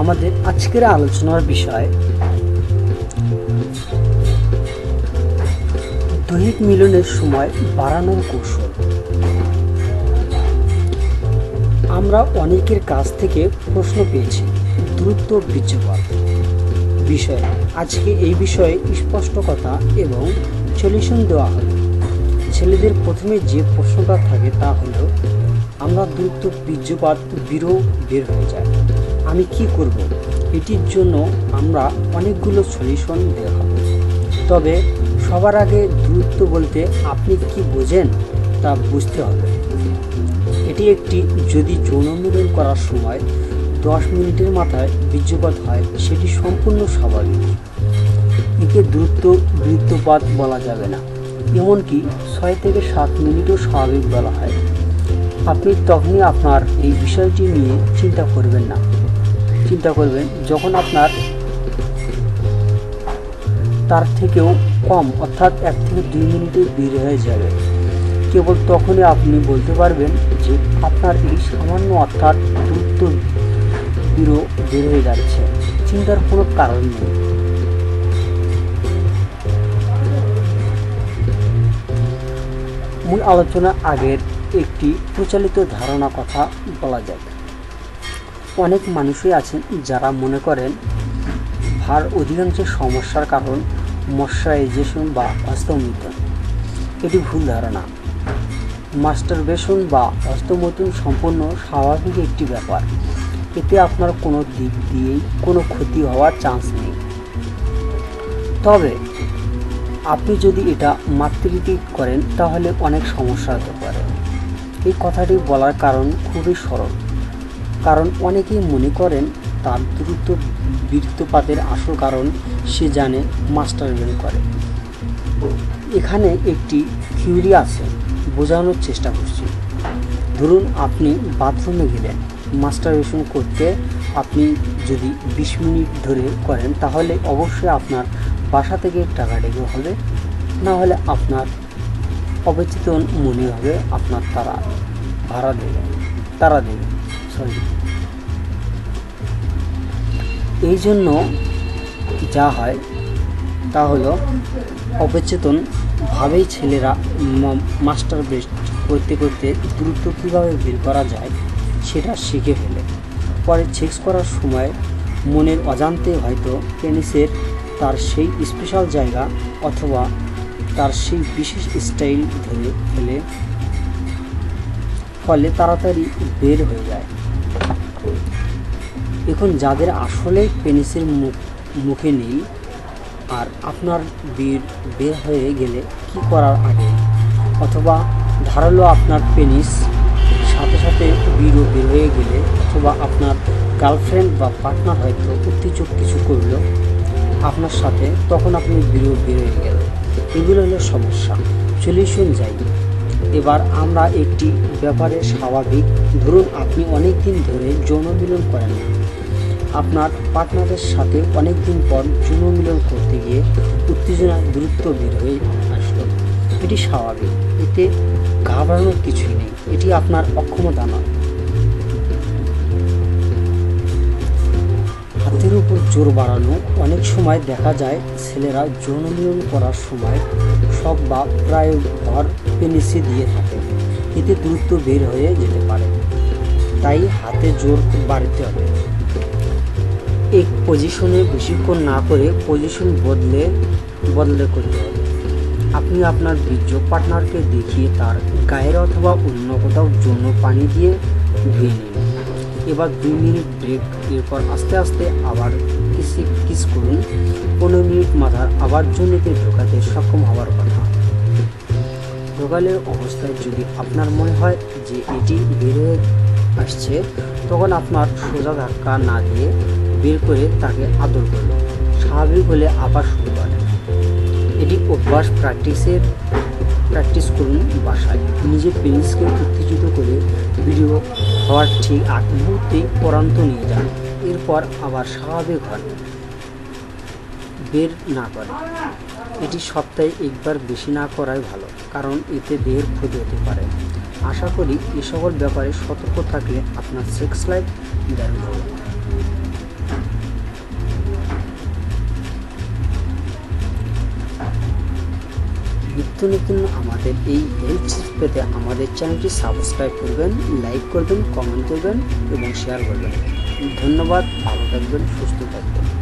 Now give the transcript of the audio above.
আমাদের আজকের আলোচনার বিষয় দৈহিক মিলনের সময় বাড়ানোর কৌশল। আমরা অনেকের কাছ থেকে প্রশ্ন পেয়েছি, দ্রুত বীর্যপাত বিষয়ে, আজকে এই বিষয়ে স্পষ্ট কথা এবং সলিউশন দেওয়া হবে। ছেলেদের প্রথমে যে প্রশ্নটা থাকে তা হলো, আমরা দ্রুত বীর্যপাত বিরো বের হয়ে যায়। আমি কি করব? এটির জন্য আমরা অনেকগুলো সলিউশন হবে তবে সবার আগে দ্রুত বলতে আপনি কি বোঝেন তা বুঝতে হবে। এটি একটি যদি যৌন মিলন করার সময় দশ মিনিটের মাথায় বীর্যপাত হয়, সেটি সম্পূর্ণ স্বাভাবিক। একে দ্রুত বৃত্তপাত বলা যাবে না। এমনকি ছয় থেকে সাত মিনিটও স্বাভাবিক বলা হয়। আপনি তখনই আপনার এই বিষয়টি নিয়ে চিন্তা করবেন না। চিন্তা করবেন, যখন আপনার তার থেকেও কম, অর্থাৎ এক থেকে দুই মিনিটে বের হয়ে যাবে, কেবল তখনই আপনি বলতে পারবেন যে আপনার এই সামান্য, অর্থাৎ দ্রুত বিরো বের হয়ে যাচ্ছে। চিন্তার কোনো কারণ নেই। মূল আলোচনা আগের একটি প্রচলিত ধারণা কথা বলা যাক। অনেক মানুষই আছেন যারা মনে করেন ভার অধিকাংশ সমস্যার কারণ মশ্চারাইজেশন বা হস্তমৈথুন এটি ভুল ধারণা। মাস্টারবেশন বা হস্তমৈথুন সম্পূর্ণ স্বাভাবিক একটি ব্যাপার। এতে আপনার কোনো দিক দিয়েই কোনো ক্ষতি হওয়ার চান্স নেই। তবে আপনি যদি এটা মাতৃতি করেন তাহলে অনেক সমস্যা হতে পারে। এই কথাটি বলার কারণ খুবই সরল। কারণ অনেকেই মনে করেন তার দ্রুত বৃত্তপাতের আসল কারণ সে জানে মাস্টার মাস্টারবেন করে। এখানে একটি থিওরি আছে, বোঝানোর চেষ্টা করছি। ধরুন আপনি বাথরুমে গেলেন মাস্টারবেশন করতে আপনি যদি বিশ মিনিট ধরে করেন, তাহলে অবশ্যই আপনার বাসা থেকে টাকা ডেকে হবে। না হলে আপনার অবচেতন মনে হবে, আপনার তারা, ভাড়া দেবে, তারা দেবে সরি এই জন্য যা হয় তা হলো অবচেতন ভাবেই ছেলেরা মাস্টার বেস্ট করতে করতে দ্রুত কীভাবে বের করা যায় সেটা শিখে ফেলে। পরে সেক্স করার সময় মনের অজান্তে হয়তো পেনিসের তার সেই স্পেশাল জায়গা অথবা তার সেই বিশেষ স্টাইল ধরে ফেলে, ফলে তাড়াতাড়ি বের হয়ে যায়। এখন যাদের আসলে পেনিসের মুখ মুখে নেই আর আপনার বের বের হয়ে গেলে কি করার আগে? অথবা ধারালো আপনার পেনিস, সাথে সাথে বিরও বের হয়ে গেলে, অথবা আপনার গার্লফ্রেন্ড বা পার্টনার হয়তো উত্তেজক কিছু করল, আপনার সাথে, তখন আপনি বিরো বের হয়ে গেল এগুলো হলো সমস্যা। সলিউশন যাই। এবার আমরা একটি ব্যাপারে স্বাভাবিক। ধরুন, আপনি অনেক দিন ধরে যৌন মিলন করেন আপনার পার্টনারের সাথে অনেক দিন পর যৌন মিলন করতে গিয়ে উত্তেজনা দ্রুত বের হয়ে আসলো। এটি স্বাভাবিক। এতে ঘাবড়ানোর কিছুই নেই। এটি আপনার অক্ষমতা নয়। হাতের উপর জোর বাড়ানো অনেক সময় দেখা যায় ছেলেরা যৌন মিলন করার সময় সব বা প্রায় ভর পেনিসে দিয়ে থাকে। এতে দ্রুত বের হয়ে যেতে পারে। তাই হাতে জোর বাড়াতে হবে। এক পজিশনে বেশিক্ষণ না করে পজিশন বদলে বদলে করতে হবে। আপনি আপনার বীর্য পার্টনারকে দেখিয়ে তার গায়ের অথবা অন্য কোথাও জন্য পানি দিয়ে ধুয়ে নিন। এবার দুই মিনিট ব্রেক এরপর আস্তে আস্তে আবার কিসে কিস করুন। পনেরো মিনিট মাথার আবার জমিতে ঢোকাতে সক্ষম হওয়ার কথা। ঢোকালের অবস্থায় যদি আপনার মনে হয় যে এটি বেড়ে আসছে, তখন আপনার সোজা ধাক্কা না দিয়ে বের করে তাকে আদর করুন। স্বাভাবিক হলে আবার শুরু করেন। এটি অভ্যাস প্র্যাকটিসের প্র্যাকটিস করুন বাসায়। নিজের পেনিসকে উত্তেজিত করে ভিডিও হওয়ার ঠিক আগ মুহূর্তে পরান্ত নিয়ে যান, এরপর আবার স্বাভাবিক হন বের না করে এটি সপ্তাহে একবার বেশি না করাই ভালো, কারণ এতে দেহের ক্ষতি হতে পারে। আশা করি এ সকল ব্যাপারে সতর্ক থাকলে আপনার সেক্স লাইফ দারুণ হবে। নতুন আমাদের এই হেল্প পেতে আমাদের চ্যানেলটি সাবস্ক্রাইব করবেন লাইক করবেন কমেন্ট করবেন এবং শেয়ার করবেন। ধন্যবাদ, ভালো থাকবেন, সুস্থ থাকবেন।